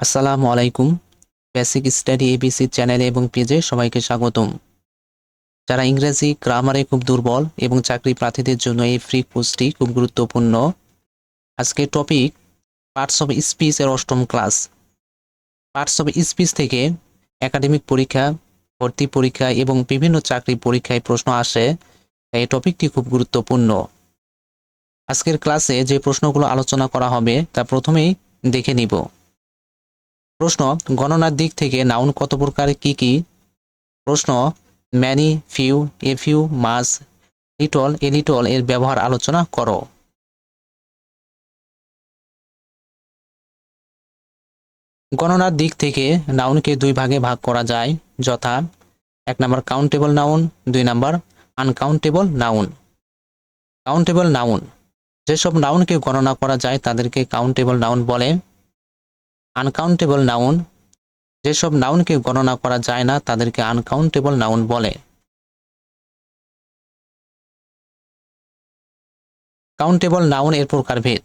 আসসালামু আলাইকুম। Basic study ABC চ্যানেলে এবং পেজে সবাইকে স্বাগতম। যারা ইংরেজি গ্রামারে খুব দুর্বল এবং চাকরি প্রার্থীদের জন্য এই ফ্রি কোর্সটি খুব গুরুত্বপূর্ণ। আজকে টপিক পার্টস অফ স্পিচ এর অষ্টম ক্লাস পার্টস অফ স্পিচ থেকে একাডেমিক পরীক্ষা, ভর্তি পরীক্ষা এবং বিভিন্ন চাকরি পরীক্ষায় প্রশ্ন আসে। তাই এই টপিকটি খুব গুরুত্বপূর্ণ। আজকের ক্লাসে যে প্রশ্নগুলো আলোচনা করা হবে, তা প্রথমেই দেখে নিব। প্রশ্ন, গণনার দিক থেকে নাউন কত প্রকার, কি কি? প্রশ্ন many few a few much little a little এর ব্যবহার আলোচনা করো। গণনার দিক থেকে নাউনকে দুই ভাগে ভাগ করা যায়, যথা এক নম্বর কাউন্টেবল নাউন দুই number uncountable noun countable noun যেসব নাউনকে গণনা করা যায়, তাদেরকে কাউন্টেবল নাউন বলে। আনকাউন্টেবল নাউন যেসব নাউনকে গণনা করা যায় না, তাদেরকে আনকাউন্টেবল নাউন বলে। কাউন্টেবল নাউন এর প্রকারভেদ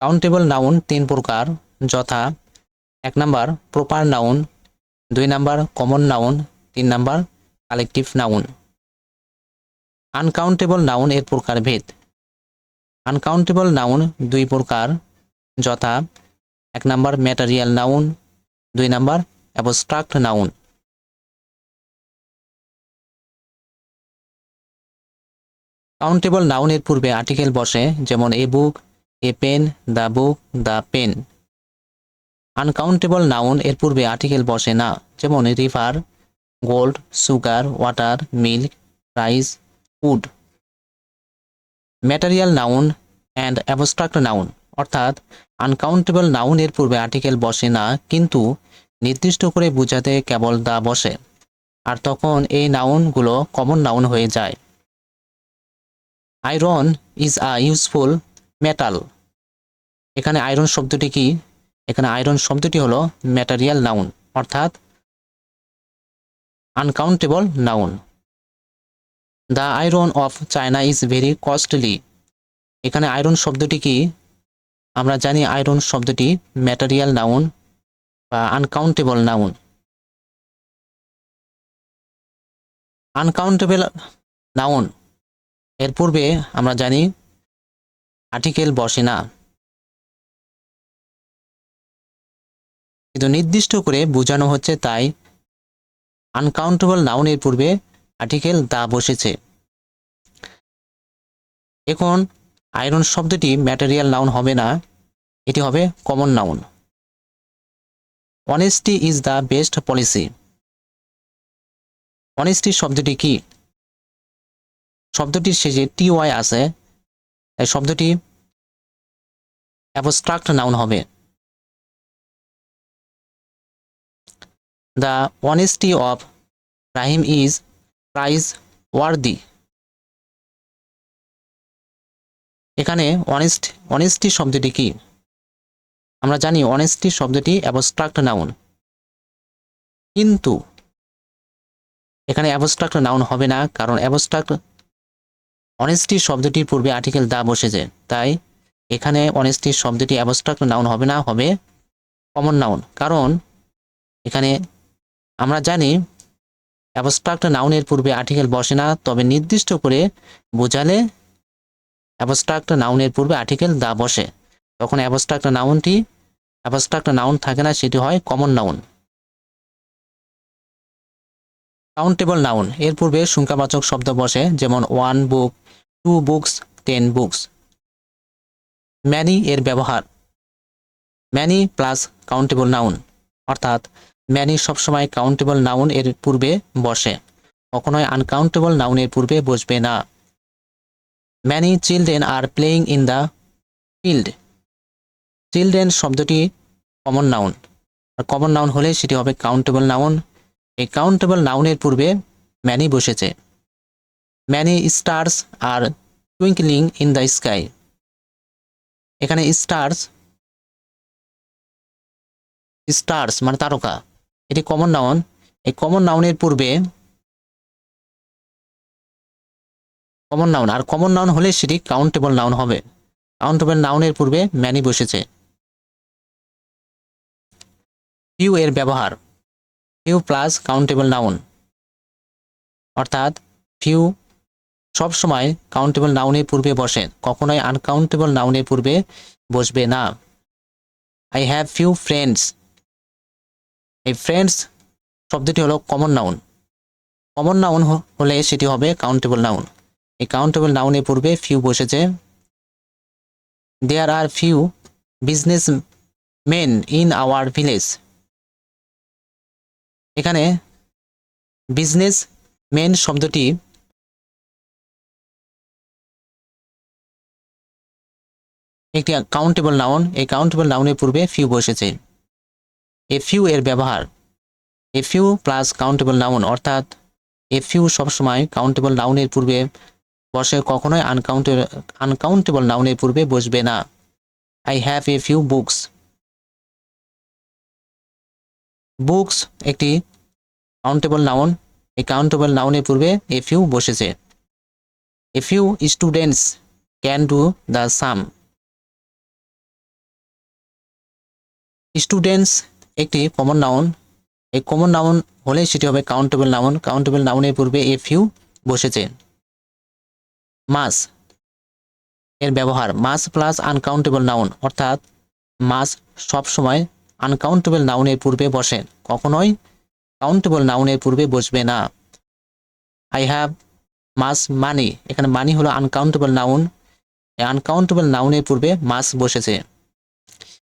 কাউন্টেবল নাউন তিন প্রকার, যথা এক নাম্বার প্রপার নাউন দুই নাম্বার কমন নাউন তিন number collective noun uncountable noun এর প্রকারভেদ আনকাউন্টেবল নাউন দুই প্রকার, যথা এক নাম্বার ম্যাটারিয়াল নাউন দুই নাম্বার অ্যাবস্ট্রাক্ট নাউন কাউন্টেবল নাউনের পূর্বে আর্টিকেল বসে, যেমন a book a pen the book the pen uncountable noun এর পূর্বে আর্টিকেল বসে না, যেমন river gold sugar water milk rice wood material noun and abstract noun অর্থাৎ আনকাউন্টেবল নাউন এর পূর্বে আর্টিকেল বসে না, কিন্তু নির্দিষ্ট করে বোঝাতে কেবল দা বসে। আর তখন এই নাউনগুলো কমন নাউন হয়ে যায়। Iron is a useful metal এখানে আয়রন শব্দটি কি? এখানে আয়রন শব্দটি হলো ম্যাটারিয়াল নাউন অর্থাৎ uncountable noun the iron of China is very costly এখানে আয়রন শব্দটি কি? আমরা জানি আয়রন শব্দটি ম্যাটেরিয়াল নাউন বা আনকাউন্টেবল নাউন আনকাউন্টেবল নাউন এর পূর্বে আমরা জানি আর্টিকেল বসে না। কিন্তু নির্দিষ্ট করে বোঝানো হচ্ছে তাই আনকাউন্টেবল নাউনের পূর্বে আর্টিকেল দা বসেছে। এখন আয়রন শব্দটি ম্যাটেরিয়াল নাউন হবে না, এটি হবে common noun honesty is the best policy honesty শব্দটি কি? শব্দটির শেষে টি ওয়াই আছে, তাই শব্দটি অ্যাবস্ট্রাক্ট নাউন হবে। The honesty of Rahim is praiseworthy এখানে অনেস্ট অনেস্টি শব্দটি কি? আমরা জানি অনেস্টি শব্দটি অ্যাবস্ট্রাক্ট নাউন কিন্তু এখানে অ্যাবস্ট্রাক্ট নাউন হবে না, কারণ অ্যাবস্ট্রাক্ট অনেস্টি শব্দটির পূর্বে আর্টিকেল দা বসেছে। তাই এখানে অনেস্টি শব্দটি অ্যাবস্ট্রাক্ট নাউন হবে না, হবে কমন নাউন কারণ এখানে আমরা জানি অ্যাবস্ট্রাক্ট নাউনের পূর্বে আর্টিকেল বসে না, তবে নির্দিষ্ট করে বোঝালে অ্যাবস্ট্রাক্ট নাউনের পূর্বে আর্টিকেল দা বসে। তখন অ্যাবস্ট্রাক্ট নাউনটি অ্যাবস্ট্রাক্ট নাউন থাকে না, সেটি হয় কমন নাউন কাউন্টেবল নাউন এর পূর্বে সংখ্যাবাচক শব্দ বসে, যেমন one book two books ten books many এর ব্যবহার। ম্যানি প্লাস কাউন্টেবল নাউন অর্থাৎ ম্যানি সবসময় কাউন্টেবল নাউন এর পূর্বে বসে। কখনোই আনকাউন্টেবল নাউনের পূর্বে বসবে না। Many children are playing in the field children শব্দটি কমন নাউন আর কমন নাউন হলে সেটি হবে কাউন্টেবল নাউন এই কাউন্টেবল নাউনের পূর্বে ম্যানি বসেছে। Many stars are twinkling in the sky এখানে স্টার্স স্টার্স মানে তারকা। এটি কমন নাউন এই কমন নাউনের পূর্বে কমন নাউন আর কমন নাউন হলে সেটি কাউন্টেবল নাউন হবে। কাউন্টেবল নাউনের পূর্বে ম্যানি বসেছে। ফিউ এর ব্যবহার। ফিউ প্লাস কাউন্টেবল নাউন অর্থাৎ ফিউ সবসময় কাউন্টেবল নাউনের পূর্বে বসে, কখনোই আনকাউন্টেবল নাউনের পূর্বে বসবে না। আই হ্যাভ ফিউ ফ্রেন্ডস এই ফ্রেন্ডস শব্দটি হলো কমন নাউন কমন নাউন হলে সেটি হবে কাউন্টেবল নাউন এই কাউন্টেবল নাউনের পূর্বে ফিউ বসেছে। There are few business men in our village এখানে বিজনেস মেন শব্দটি একটি কাউন্টেবল নাউন এই কাউন্টেবল নাউনের পূর্বে ফিউ বসেছে। এ ফিউ এর ব্যবহার। A few plus countable noun অর্থাৎ এ ফিউ সবসময় কাউন্টেবল নাউনের পূর্বে বসে কখনোই আনকাউন্টেবল আনকাউন্টেবল নাউনের পূর্বে বসবে না। I have a few books books একটি কাউন্টেবল নাউন এই কাউন্টেবল নাউনের পূর্বে এ ফিউ বসেছে। A few students can do the sum students একটি কমন নাউন এই কমন নাউন হলে সেটি হবে কাউন্টেবল নাউন কাউন্টেবল নাউনের পূর্বে এ ফিউ বসেছে। মাস এর ব্যবহার, মাস প্লাস আনকাউন্টেবল নাউন অর্থাৎ মাস সবসময় আনকাউন্টেবল নাউনের পূর্বে বসে, কখনোই কাউন্টেবল নাউনের পূর্বে বসবে না। আই হ্যাভ মাস মানি, এখানে মানি হলো আনকাউন্টেবল নাউন আনকাউন্টেবল নাউনের পূর্বে মাস বসেছে।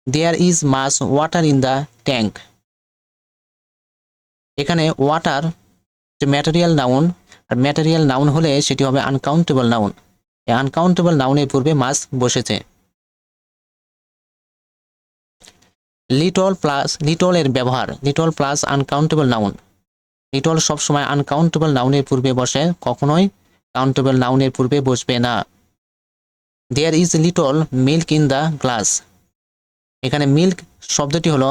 There is much water in the tank এখানে ওয়াটার যে ম্যাটেরিয়াল নাউন আর ম্যাটেরিয়াল নাউন হলে সেটি হবে আনকাউন্টেবল নাউন এই আনকাউন্টেবল নাউনের পূর্বে মাস বসেছে। লিটল প্লাস লিটল এর ব্যবহার little plus uncountable noun little সবসময় আনকাউন্টেবল নাউনের পূর্বে বসে, কখনোই কাউন্টেবল নাউনের পূর্বে বসবে না। There is little milk in the glass এখানে মিল্ক শব্দটি হলো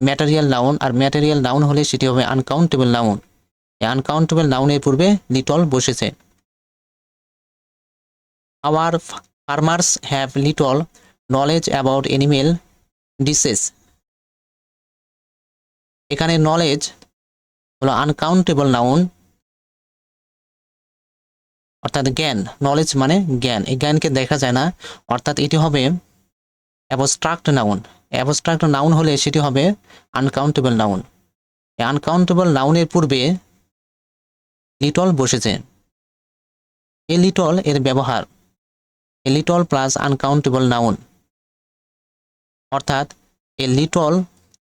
ম্যাটেরিয়াল নাউন আর ম্যাটেরিয়াল নাউন হলে সেটি হবে আনকাউন্টেবল নাউন আনকাউন্টেবল নাউনের পূর্বে লিটল বসেছে। Our farmers have little knowledge about animal diseases এখানে নলেজ হলো আনকাউন্টেবল নাউন অর্থাৎ জ্ঞান। নলেজ মানে জ্ঞান। এই জ্ঞানকে দেখা যায় না, অর্থাৎ এটি হবে অ্যাবস্ট্রাক্ট নাউন অ্যাবস্ট্রাক্ট নাউন হলে সেটি হবে আনকাউন্টেবল নাউন আনকাউন্টেবল নাউনের পূর্বে লিটল বসেছে। এ লিটল এর ব্যবহার। A little plus uncountable noun. অর্থাৎ, এ লিটল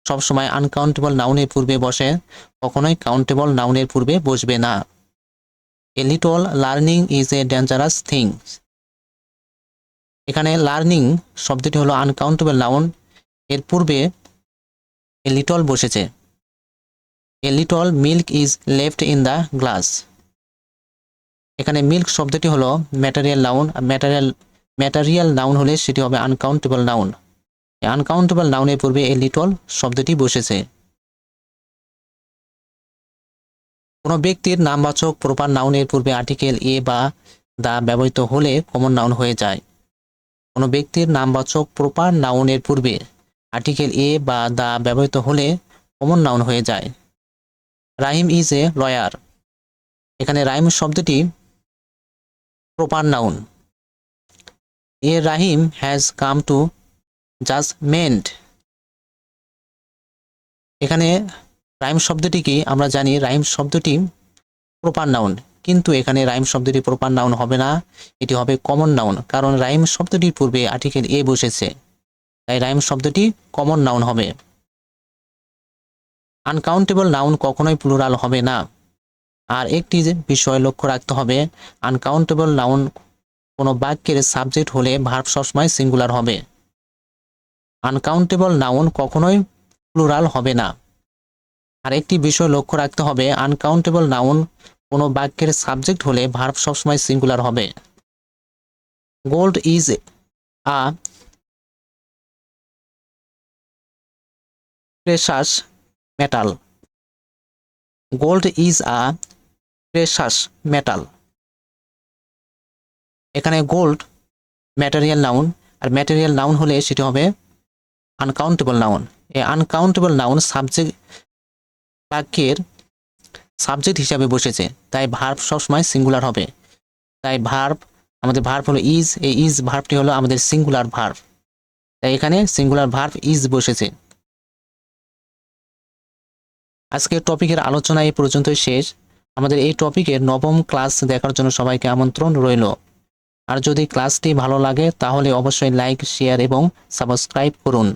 সবসময় আনকাউন্টেবল নাউনের পূর্বে বসে, কখনোই কাউন্টেবল নাউনের পূর্বে বসবে না। A little learning is a dangerous thing. এখানে লার্নিং শব্দটি হলো আনকাউন্টেবল নাউন। এর পূর্বে এ লিটল বসেছে। A little milk is left in the glass এখানে মিল্ক শব্দটি হলো material noun material material noun হলে সেটি হবে আনকাউন্টেবল নাউন আনকাউন্টেবল নাউনের পূর্বে এ লিটল শব্দটি বসেছে। কোনো ব্যক্তির নামবাচক প্রপার নাউনের পূর্বে আর্টিকেল এ বা দা ব্যবহৃত হলে কমন নাউন হয়ে যায়। কোনো ব্যক্তির নামবাচক প্রপার নাউনের পূর্বে আর্টিকেল এ বা দা ব্যবহৃত হলে কমন নাউন হয়ে যায়। রাহিম ইজ এ লয়ার এখানে রাহিম শব্দটি proper noun a Rahim has come to judgement এখানে রাইম শব্দটি কি? আমরা জানি রাইম শব্দটি প্রপার নাউন কিন্তু এখানে রাইম শব্দটি প্রপার নাউন হবে না। এটি হবে কমন নাউন কারণ রাইম শব্দটির পূর্বে আর্টিকেল এ বসেছে। তাই রাইম শব্দটি কমন নাউন হবে। আনকাউন্টেবল নাউন কখনোই প্লুরাল হবে না। আর একটি বিষয় লক্ষ্য রাখতে হবে আনকাউন্টেবল নাউন কোনো বাক্যের সাবজেক্ট হলে ভার্ব সবসময় সিঙ্গুলার হবে। আনকাউন্টেবল নাউন কখনোই প্লুরাল হবে না। আর একটি বিষয় লক্ষ্য রাখতে হবে আনকাউন্টেবল নাউন কোনো বাক্যের সাবজেক্ট হলে ভার্ব সবসময় সিঙ্গুলার হবে। Gold is a precious metal gold is a precious metal এখানে গোল্ড ম্যাটেরিয়াল নাউন আর ম্যাটেরিয়াল নাউন হলে সেটি হবে আনকাউন্টেবল নাউন এ আনকাউন্টেবল নাউন সাবজেক্ট বাক্যের সাবজেক্ট হিসাবে বসেছে, তাই ভার্ব সবসময় সিঙ্গুলার হবে। তাই ভার্ব আমাদের ভার্ব হলো ইজ এই ইজ ভার্বটি হলো আমাদের সিঙ্গুলার ভার্ব তাই এখানে সিঙ্গুলার ভার্ব ইজ বসেছে। আজকের টপিকের আলোচনা এই পর্যন্তই শেষ। আমাদের এই টপিকের নবম ক্লাস দেখার জন্য সবাইকে আমন্ত্রণ রইল। আর যদি ক্লাসটি ভালো লাগে, তাহলে অবশ্যই লাইক, শেয়ার এবং সাবস্ক্রাইব করুন।